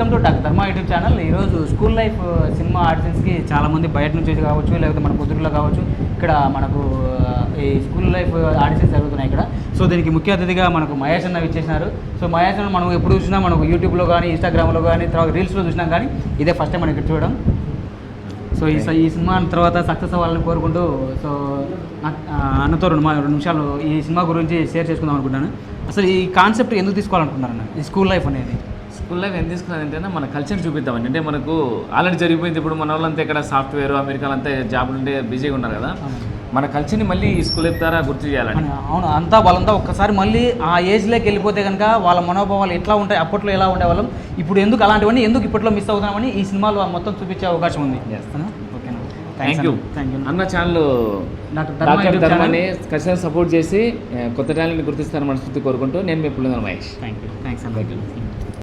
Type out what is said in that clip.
Welcome to doctor Dharma YouTube channel. ఈరోజు school life cinema ఆడియన్స్కి చాలామంది బయట నుంచి వచ్చి కావచ్చు లేకపోతే మన కుదురులో కావచ్చు ఇక్కడ మనకు ఈ స్కూల్ లైఫ్ ఆడిషన్స్ జరుగుతున్నాయి ఇక్కడ. సో దీనికి ముఖ్య అతిథిగా మనకు మహేష్ అన్న ఇచ్చేసినారు సో మహేష్ అన్న మనం ఎప్పుడు చూసినా మనకు యూట్యూబ్లో కానీ ఇన్స్టాగ్రామ్లో కానీ తర్వాత రీల్స్లో చూసినాం కానీ ఇదే ఫస్ట్ టైం మనం ఇక్కడ చూడడం. సో ఈ ఈ సినిమా తర్వాత సక్సెస్ అవ్వాలని కోరుకుంటూ సో అన్నతో రెండు మా- రెండు నిమిషాలు ఈ సినిమా గురించి షేర్ చేసుకుందాం అనుకుంటాను అసలు ఈ కాన్సెప్ట్ ఎందుకు తీసుకోవాలనుకుంటున్నారన్న ఈ స్కూల్ లైఫ్ అనేది. స్కూల్ లైఫ్ ఎందుకు తీసుకున్నానంటే మన కల్చర్ చూపిద్దామండి. అంటే మనకు ఆల్రెడీ జరిగిపోయింది ఇప్పుడు మన వాళ్ళంతా ఇక్కడ సాఫ్ట్వేర్ అమెరికాలో అంతా జాబులు ఉంటే బిజీగా ఉన్నారు కదా. మన కల్చర్ని మళ్ళీ ఈ స్కూల్ లైఫ్ ద్వారా గుర్తు చేయాలని అవును అంతా వాళ్ళంతా ఒక్కసారి మళ్ళీ ఆ ఏజ్లోకి వెళ్ళిపోతే కనుక వాళ్ళ మనోభావాలు ఎట్లా ఉంటాయి అప్పట్లో ఎలా ఉండేవాళ్ళం ఇప్పుడు ఎందుకు అలాంటివన్నీ ఎందుకు ఇప్పట్లో మిస్ అవుతున్నామని ఈ సినిమాలో మొత్తం చూపించే అవకాశం ఉంది. ఓకేనా? థ్యాంక్ యూ థ్యాంక్ యూ అన్న ఛానల్ డాక్టర్ ధర్మాన్ని ఖచ్చితంగా సపోర్ట్ చేసి కొత్త టాలెంట్ని గుర్తిస్తారని మనస్ఫూర్తి కోరుకుంటూ నేను మీ Pullinder Mahesh. Thank you thanks అండి.